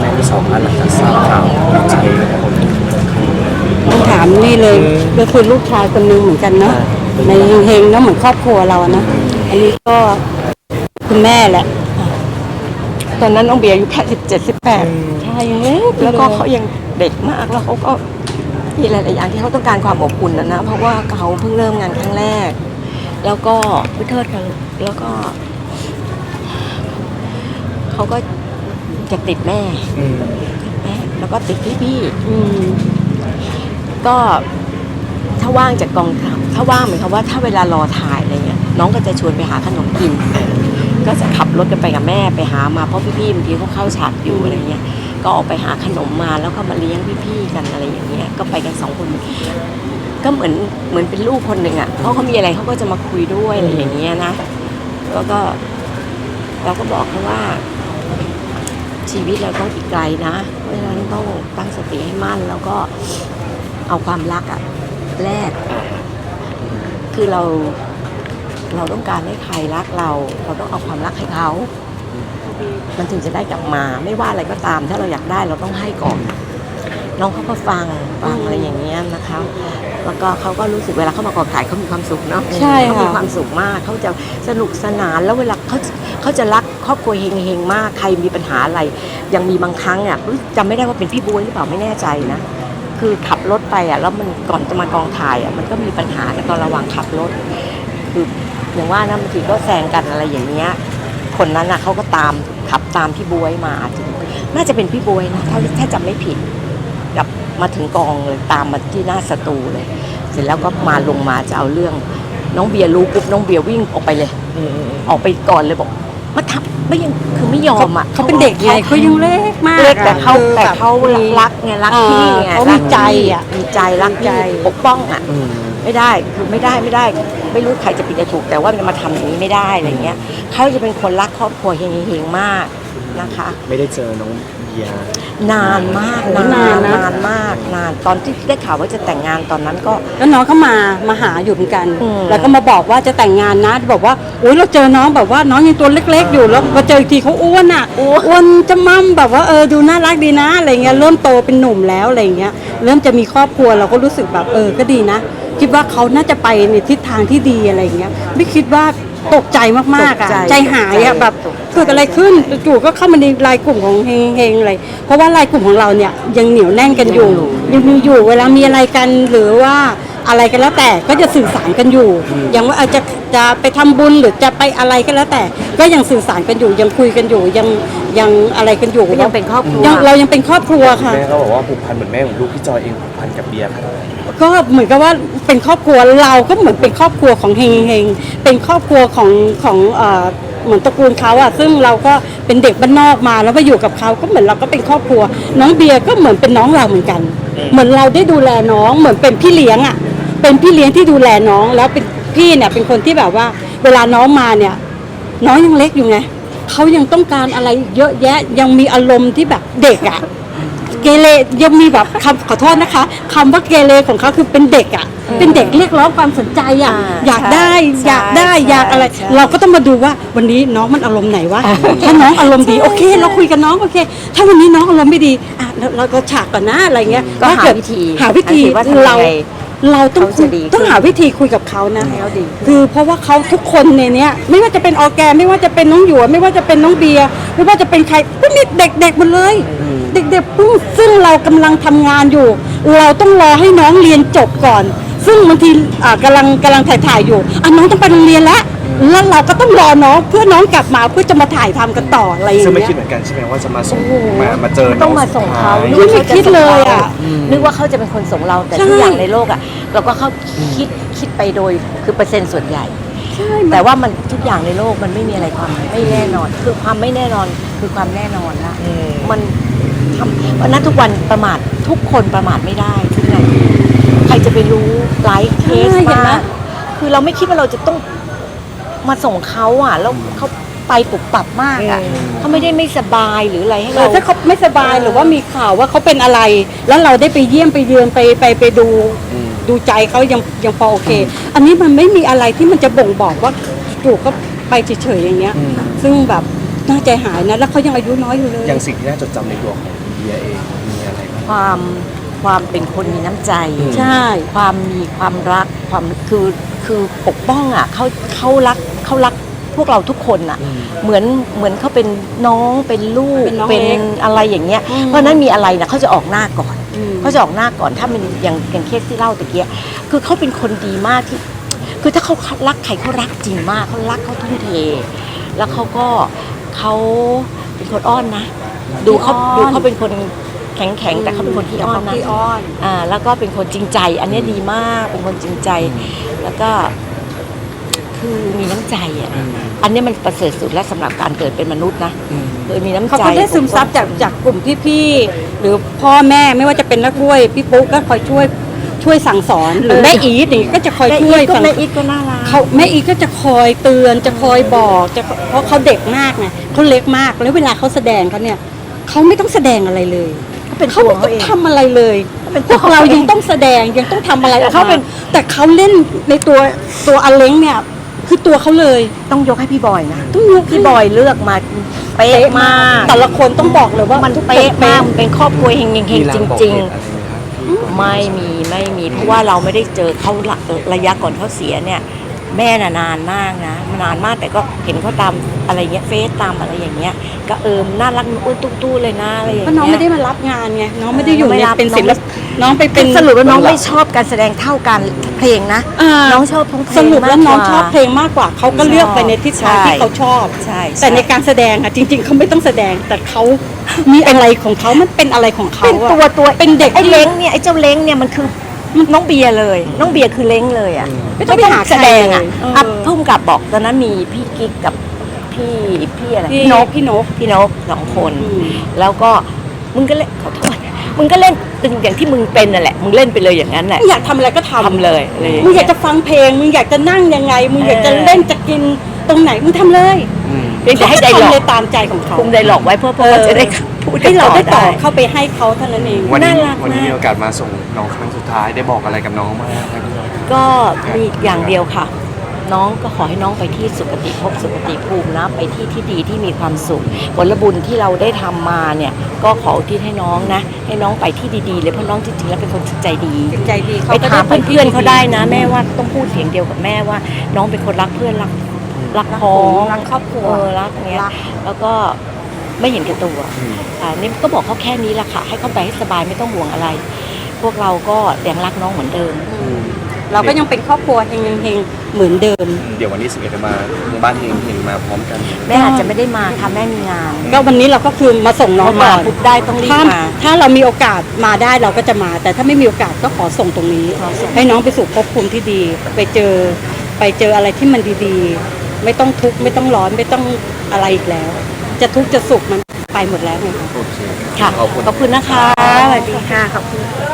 ในที่สองอันหลังจากทราบข่าวดีใจนะครับผมต้องถามนี่เลยก็คือลูกชายคนหนึงเหมือนกันเนาะในเฮงๆเนาะเหมือนครอบครัวเราอะนะอันนี้ก็คุณแม่แหละ ตอนนั้นน้องเบียร์อายุแค่สิบเจ็ดสิบแปดใช่ยังเล็กอยู่แล้วก็ยเขายังเด็กมากแล้วเขาก็ มีหลายๆอย่างที่เขาต้องการความอบอุ่นนะนะเพราะว่าเขาเพิ่งเริ่มงานครั้งแรก แล้วก็พิเทิดกันแล้วก็เขาก็จะติดแม่ติดแม่แล้วก็ติดพี่พี่ก็ถ้าว่างจากกองถ่ายถ้าว่างเหมือนกับว่าถ้าเวลารอถ่ายอะไรเงี้ยน้องก็จะชวนไปหาขนมกิน ก็จะขับรถกันไปกับแม่ไปหามาเพราะพี่ๆบางทีเขาเข้าฉากอยู่อะไรเงี้ย ก็ออกไปหาขนมมาแล้วก็มาเลี้ยงพี่ๆกันอะไรอย่างเงี้ยก็ไปกันสองคน ก็เหมือนเหมือนเป็นลูกคนหนึ่งอะเพราะเขามีอะไรเขาก็จะมาคุยด้วยอะไรอย่างเงี้ยนะแล้วก็เราก็บอกเขาว่า ชีวิตเราต้องอีกไกลนะเพราะฉะนั้นต้องตั้งสติให้มั่นแล้วก็เอาความรักอะแลกคือเราเราต้องการให้ใครรักเรา เราต้องเอาความรักให้เขา มันถึงจะได้กลับมา ไม่ว่าอะไรก็ตาม ถ้าเราอยากได้เราต้องให้ก่อนน้องเขาก็ฟังฟังอะไรอย่างเงี้ยนะคะ แล้วก็เขาก็รู้สึกเวลาเขามากองถ่ายเขามีความสุขเนาะใช่เขาค่ะมีความสุขมากเขาจะสนุกสนานแล้วเวลาเขาเขาจะรักครอบครัวเฮงๆมากใครมีปัญหาอะไร ยังมีบางครั้งอะรู้จำไม่ได้ว่าเป็นพี่บวยหรือเปล่าไม่แน่ใจนะคือขับรถไปอะแล้วมันก่อนจะมากองถ่ายอะมันก็มีปัญหาในตอนระหว่างขับรถคืออย่างว่านะบางทีก็แซงกันอะไรอย่างเงี้ย คนนั้นอะเขาก็ตามขับตามพี่บวยมาถึงน่าจะเป็นพี่บวยนะถ้าถ้าจำไม่ผิดกลับมาถึงกองเลยตามมาที่หน้าสตูเลย เสร็จแล้วก็มาลงมาจะเอาเรื่อง น้องเบียร์รู้ปุ๊บน้องเบียร์วิ่งออกไปเลยอืมอืมออกไปก่อนเลยบอกมาทับไม่ยังคือไม่ยอมอะเขาเป็นเด็กไงเขายังเล็กมากเล็กแต่อะเขาคือแต่บบเขามีรักไงรักพี่ไงเขามีรักพี่ใจอะมีใจรักมีใจพี่ปกป้องอะอืม ไม่ได้คือไม่ได้ไม่ได้ ไม่รู้ใครจะผิดจะถูกแต่ว่ามันมาทำอย่างนี้ไม่ได้อะไรเงี้ยเขาจะเป็นคนรักครอบครัวเฮงๆมาก นะคะ ไม่ได้เจอน้องเบียร์ นานมากโอ้นานานนะ นานมากนานตอนที่ได้ข่าวว่าจะแต่งงานตอนนั้นก็ แล้วน้องเขามามาหาอยู่เหมือนกัน อืม แล้วก็มาบอกว่าจะแต่งงานนะบอกว่าโอ้ยเราเจอน้องแบบว่าน้องยังตัวเล็ก ๆ อยู่แล้วมาเจออีกทีเขาอ้วนอะอ้วนจะมั่มแบบว่าเออดูน่ารักดีนะอะไรเงี้ยเริ่มโตเป็นหนุ่มแล้วอะไรเงี้ยเริ่มจะมีครอบครัวเราก็รู้สึกแบบเออก็ดีนะ คิดว่าเขาน่าจะไปในทิศทางที่ดีอะไรเงี้ยไม่คิดว่า ตกใจมากๆอะตกใจใจหายอะตกใจแบบตกใจ เกิดอะไรขึ้นจู่ๆก็เข้ามาในไลน์กลุ่มของเฮงเฮงเลยเพราะว่าไลน์กลุ่มของเราเนี่ยยังเหนียวแน่นกันอยู่ยังมีอยู่เวลามีอะไรกันหรือว่า อะไรกันแล้วแต่ก็จะสื่อสารกันอยู่อย่างว่าอาจจะจะไปทำบุญหรือจะไปอะไรก็แล้วแต่ ก็ยังสื่อสารกันอยู่ยังคุยกันอยู่ยังยังอะไรกันอยู่ก็ยังเป็นครอบครัว ยังเรายังเป็นครอบครัวค่ะ แม่ก็บอกว่าผูกพันเหมือนแม่ของลูกพี่จอยเองผูกพันกับเบียร์ขนาดไหนก็เหมือนกับว่าเป็นครอบครัวเราก็เหมือนเป็นครอบครัวของเฮงเฮงเป็นครอบครัวของของเอ่อเหมือนตระกูลเขาอะซึ่งเราก็เป็นเด็กบ้านนอกมาแล้วมาอยู่กับเขาก็เหมือนเราก็เป็นครอบครัว น้องเบียร์ก็เหมือนเป็นน้องเราเหมือนกัน เหมือนเราได้ดูแลน้องเหมือนเป็นพี่เลี้ยงอะ เป็นพี่เลี้ยงที่ดูแลน้องแล้วเป็นพี่เนี่ยเป็นคนที่แบบว่า เวลาน้องมาเนี่ย น้องยังเล็กอยู่ไงเขายังต้องการอะไรเยอะแยะยังมีอารมณ์ที่แบบเด็กอะเกเรยังมีแบบคำขอโทษนะคะคำว่าเกเรของเขาคือเป็นเด็กอะเป็นเด็กเรียกร้องความสนใจอะอ่าอยากได้ใช่อยากได้ใช่อยากอะไร ใช่ เราก็ต้องมาดูว่าวันนี้น้องมันอารมณ์ไหนวะถ้าน้องอารมณ์ดีโอเค เราคุยกับน้องโอเค ถ้าวันนี้น้องอารมณ์ไม่ดีอะเราเราก็ฉากก่อนนะอะไรเงี้ยก็ถ้หาเดวิธีหาวิธีหาวิธีว่าทำยังไง เรา เราต้องเขาจะดีขึ้นต้องหาวิธีคุยกับเขานะให้เขาดีขึ้นคือเพราะว่าเขาทุกคนในเนี้ย ไม่ว่าจะเป็นออร์แกนไม่ว่าจะเป็นน้องหยวนไม่ว่าจะเป็นน้องเบียร์ไม่ว่าจะเป็นใครพวกนี้เด็กๆหมดเลย เด็กๆปุ๊บซึ่งเรากำลังทำงานอยู่ เราต้องรอให้น้องเรียนจบก่อน ซึ่งบางทีอ่ากำลังกำลังถ่ายถ่ายๆอยู่อะน้องต้องไปโรงเรียนแล้วแล้วเราก็ต้องรอน้องเพื่อน้องกลับมาเพื่อจะมาถ่ายทำกันต่ออะไรอย่างซึ่งไม่เงี้คิดยเหมือนกันใช่ไหมว่าจะมาส่งโอ้โหมามาเจอต้องมาส่งเขาน้นึสุกดว่าท้ายเขาจะคิดเลยอะ นึกว่าเขาจะเป็นคนส่งเราแต่ใช่ทุกอย่างในโลกอะเราก็เข้าคิดคิดไปโดยคือเปอร์เซ็นต์ส่วนใหญ่ใช่แต่ว่ามันทุกอย่างในโลกมันไม่มีอะไรความไม่แน่นอน คือความไม่แน่นอนคือความแน่นอนละอืมมันทำวันนั้นทุกวันประมาททุกคนประมาทไม่ได้ทุกไงใครจะไปรู้ไลฟ์เคสใช่เห็นไหมมากคือเราไม่คิดว่าเราจะต้องมาส่งเขาอะแล้วเขา ไปปุบปับมากอะเขาไม่ได้ไม่สบายหรืออะไรให้เอเราอถ้าเขาไม่สบายหรือว่ามีข่าวว่าเขาเป็นอะไร แล้วเราได้ไปเยี่ยมไปเยือนไปไปไปดูอืมดูใจเขายังยังพอโอเค อันนี้มันไม่มีอะไรที่มันจะบ่งบอกว่าจู่ก็ไปเฉยๆอย่างเงี้ยอืมซึ่งแบบน่าใจหายนะแล้วเขายังอายุน้อยอยู่เลยอย่างสิ่งที่น่าจดจำในตัวของเบียร์เองมีอะไรบ้างความความเป็นคนมีน้ำใจ ใช่ ความมีความรักความคือคือปกป้องอะเขาเขารักเขารัก พวกเราทุกคนอะอืมเหมือนเหมือนเขาเป็นน้องเป็นลูกเป็นน้องเป็นเล็กอะไรอย่างเงี้ยอืมเพราะฉะนั้นมีอะไรนะเขาจะออกหน้าก่อนอืมเขาจะออกหน้าก่อนถ้ามันอย่างอย่างเคสที่เล่าตะเกียคือเขาเป็นคนดีมากที่ คือถ้าเขารักใครเขารักจริงมากเขารักเขาทุ่มเท แล้วเขาก็เขาเป็นคนอ้อนนะ ดูเขาขี้อ้อนดูเขาเป็นคนแข็งแข็งๆแต่เขาเป็นคนที่อ้อนนะที่อ้อนอ่าแล้วก็เป็นคนจริงใจ อันเนี้ยดีมากเป็นคนจริงใจ แล้วก็ คือมีน้ำใจอะอืมอันเนี้ยมันประเสริฐสุดแล้วสำหรับการเกิดเป็นมนุษย์นะอืมคือมีน้ำเขาใจก็ได้ซึมซับจากจากกลุ่มพี่ๆหรือพ่อแม่ไม่ว่าจะเป็นนักบ้วยพี่ปุ๊กก็คอยช่วยช่วยสั่งสอนหรือแม่อีทอย่างนี้ก็จะคอยแม่ช่วยอีทก็สั่งแม่อีทก็น่ารักเขาแม่อีทก็จะคอยเตือนจะคอยบอกจะเพราะเขาเด็กมากไงเขาเล็กมากแล้วเวลาเขาแสดงเขาเนี่ยเขาไม่ต้องแสดงอะไรเลยเขาเป็นเขาตัวไม่เขาต้องเองทำอะไรเลยพวกเรายังต้องแสดงยังต้องทำอะไรออกเขามาเป็นแต่เขาเล่นในตัวตัวอเล้งเนี่ย คือตัวเขาเลย ต้องยกให้พี่บอยนะต้องยกให้พี่บอยเลือกมาเป๊ะมาก แต่ละคนต้องบอกเลยว่ามันทุกคนเป๊ะมากมันเป็นครอบครัวเฮงๆมีจลางบอกริงเหๆตุอะไรไหมครับที่ก่อนไม่มีไม่มีเพราะว่าเราไม่ได้เจอเขาละระยะก่อนเขาเสียเนี่ย แม่น่ะนานมากนะนานมากแต่ก็เห็นเขาตามอะไรเงี้ยเฟซตามอะไรอย่างเงี้ย ก็เอิมน่ารักอ้วนตู้ๆเลยนะอะไรอย่างเพเงี้ยราะน้องไม่ได้มารับงานไงน้องไม่ได้อยู่ไม่ในรับเป็นน้องศิลปน้องไปเป็นสรุปว่าน้องไม่ชอบการแสดงเท่ากันเพลงนะาน้องชอบทั้งเพลงสรุปแล้วน้องมากกว่าชอบเพลงมากกว่าเขาก็เลือกไปในทิศทางใช่ที่เขาชอบ ใช่แต่ในการแสดงอะจริง ๆเขาไม่ต้องแสดงแต่เขามีอะไรของเขามันเป็นอะไรของเขาเป็นอะตัวตัวเป็นเด็กไอ้ที่ เล้งเนี่ยไอ้เจ้าเล้งเนี่ยมันคือ น้องเบียร์เลย น้องเบียร์คือเล้งเลยอะไม่ต้องไปหาแสดงอะใครเลยเอออะพุ่มกับบอกตอนนั้นมีพี่กิ๊กกับพี่พี่อะไรพี่พี่นกพี่นก พี่นกสองคน อืม แล้วก็มึงก็เล่นขอโทษมึงก็เล่นตึงอย่างที่มึงเป็นนั่นแหละมึงเล่นไปเลยอย่างนั้นแหละมึงอยากทำอะไรก็ทำทำเลยอะไรอย่างมึงอเงี้ยาย กจะฟังเพลง มึงอยากจะนั่งยังไง มึงอยากจะเออ เล่นจะกินตรงไหนมึงทำเลยอืมเพียงแต่ให้ได้หลอกเขาก็ทำเลยตามใจของเขา คุมได้หลอกไว้เพื่อเพื่อว่าจะได้ พูดให้เราได้ต่อได้ เข้าไปให้เขาเท่านั้นเองวันนี้น่ารักวันนี้มากมีโอกาสมาส่งน้องครั้งสุดท้ายได้บอกอะไรกับน้องมางครับพี่บอยครับก็มีอย่างเดียวค่ะ น้องก็ขอให้น้องไปที่สุคติภพสุคติภูมินะ ไปที่ที่ดีที่มีความสุขผลบุญที่เราได้ทำมาเนี่ย ก็ขออุทิศให้น้องนะ ให้น้องไปที่ดีๆเลยเพราะน้องจริงๆแล้วเป็นคนจิตใจดี จิตใจดีไปถามเพื่อนๆเขาได้นะ แม่ว่าต้องพูดเสียงเดียวกับแม่ว่า น้องเป็นคนรักเพื่อนรักรักพ้องรักครอบครัวเออรักเนี้ยรัก แล้วก็ ไม่เห็นแก่ตัวอืมอ่านี่ก็บอกเขาแค่นี้แหละค่ะ ให้เขาไปให้สบายไม่ต้องห่วงอะไร พวกเราก็ยังรักน้องเหมือนเดิมอืมเราก็ยังเป็นครอบครัวเฮงเฮงๆเหมือนเดิม เดี๋ยววันนี้สิบเอ็ดจะมาบ้านเฮงเฮงมาพร้อมกัน แม่อาจจะไม่ได้มาค่ะแม่มีงานก็วันนี้เราก็คือมาส่งน้องมาก่อนปุ๊บได้ต้องรีบถ้ามา ถ้าเรามีโอกาสมาได้เราก็จะมา แต่ถ้าไม่มีโอกาสก็ขอส่งตรงนี้ ขอส่ง ให้น้องไปสู่ภพภูมิที่ดี ไปเจอไปเจออะไรที่มันดีๆ ไม่ต้องทุกข์ไม่ต้องร้อนไม่ต้องอะไรอีกแล้ว จะทุกข์จะสุขมันไปหมดแล้วไงคะโอเคค่ะขอบคุณขอบคุณนะคะสวัสดีค่ะขอบคุณ